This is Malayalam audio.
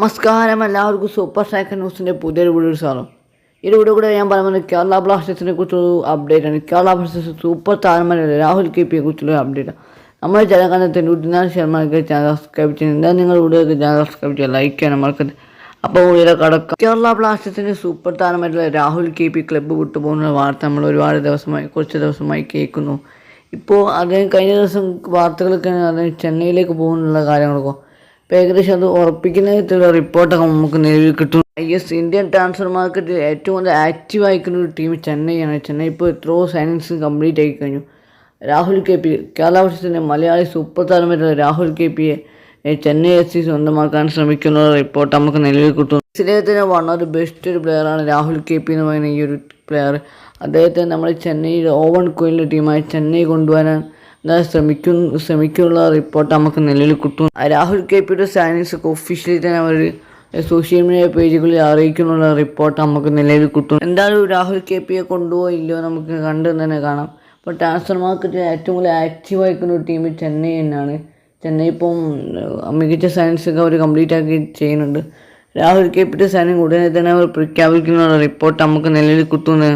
നമസ്കാരം എല്ലാവർക്കും സൂപ്പർ സ്റ്റാക്ക് ന്യൂസിന്റെ പുതിയൊരു വീഡിയോ സാറും ഈ വീഡിയോ കൂടെ ഞാൻ പറയുന്നത് കേരള ബ്ലാസ്റ്റേഴ്സിനെ കുറിച്ചൊരു അപ്ഡേറ്റ് ആണ്. കേരള ബ്ലാസ്റ്റേഴ്സ് സൂപ്പർ താരമല്ല രാഹുൽ കെ പിയെ കുറിച്ചുള്ള അപ്ഡേറ്റ് നമ്മുടെ ജനകാലത്തിന് ഉദിനാഥ് ശർമ്മക്ക് ചാനൽ സബ്സ്ക്രൈബ് ചെയ്യുന്നത് നിങ്ങൾ വീഡിയോക്ക് ചാനൽ സബ്സ്ക്രൈബ് ചെയ്യുക ലൈക്ക് ചെയ്യാൻ മറക്കരുത്. അപ്പോൾ വീഡിയോ കടക്കാം. കേരള ബ്ലാസ്റ്റേഴ്സിന്റെ സൂപ്പർ താരമായിട്ടുള്ള രാഹുൽ കെ പി ക്ലബ്ബ് വിട്ടുപോകുന്ന വാർത്ത നമ്മൾ ഒരുപാട് ദിവസമായി കുറച്ച് ദിവസമായി കേൾക്കുന്നു. ഇപ്പോൾ അദ്ദേഹം കഴിഞ്ഞ ദിവസം വാർത്തകളൊക്കെ അദ്ദേഹം ചെന്നൈയിലേക്ക് പോകുന്നുള്ള കാര്യങ്ങളൊക്കെ ഇപ്പോൾ ഏകദേശം അത് ഉറപ്പിക്കുന്ന വിധത്തിലുള്ള റിപ്പോർട്ടൊക്കെ നമുക്ക് നിലവിൽ കിട്ടും. ഐ എസ് ഇന്ത്യൻ ട്രാൻസ്ഫർ മാർക്കറ്റിൽ ഏറ്റവും കൂടുതൽ ആക്റ്റീവ് ആയിരിക്കുന്ന ഒരു ടീം ചെന്നൈയാണ്. ചെന്നൈ ഇപ്പോൾ എത്രയോ സൈനിങ്സ് കംപ്ലീറ്റ് ആയി കഴിഞ്ഞു. രാഹുൽ കെ പി കേരള വർഷത്തിന്റെ മലയാളി സൂപ്പർ താരമായിട്ടുള്ള രാഹുൽ കെ പിയെ ചെന്നൈ എഫ് സി സ്വന്തമാക്കാൻ ശ്രമിക്കുന്ന റിപ്പോർട്ട് നമുക്ക് നിലവിൽ കിട്ടും. ഇദ്ദേഹത്തിന് വൺ ഓഫ് ദി ബെസ്റ്റ് ഒരു പ്ലെയറാണ് രാഹുൽ കെ പി എന്ന് പറയുന്ന ഈ ഒരു പ്ലെയർ അദ്ദേഹത്തെ നമ്മൾ ചെന്നൈയിൽ ഓവൺ കോയിലിന്റെ ടീമായി ചെന്നൈ കൊണ്ടുവരാൻ എന്താ ശ്രമിക്കും ശ്രമിക്കുന്നുള്ള റിപ്പോർട്ട് നമുക്ക് നിലവിൽ കിട്ടും. രാഹുൽ കെ പിയുടെ സൈനിങ്സ് ഒക്കെ ഒഫീഷ്യലി തന്നെ അവർ സോഷ്യൽ മീഡിയ പേജുകളിൽ അറിയിക്കുന്നുള്ള റിപ്പോർട്ട് നമുക്ക് നിലവിൽ കിട്ടും. എന്തായാലും രാഹുൽ കെ പിയെ കൊണ്ടുപോയോ ഇല്ലയോ നമുക്ക് കണ്ടു തന്നെ കാണാം. ഇപ്പോൾ ട്രാൻസ്ഫർ മാർക്കറ്റിൽ ഏറ്റവും കൂടുതൽ ആക്റ്റീവ് ആയിരിക്കുന്ന ഒരു ടീം ചെന്നൈ തന്നെയാണ്. ചെന്നൈ ഇപ്പം മികച്ച സയൻസ് ഒക്കെ അവർ കംപ്ലീറ്റ് ആക്കി ചെയ്യുന്നുണ്ട്. രാഹുൽ കെ പിയുടെ സൈനിങ് ഉടനെ തന്നെ അവർ പ്രഖ്യാപിക്കുന്ന റിപ്പോർട്ട് നമുക്ക് നിലവിൽ കിട്ടുമെന്ന്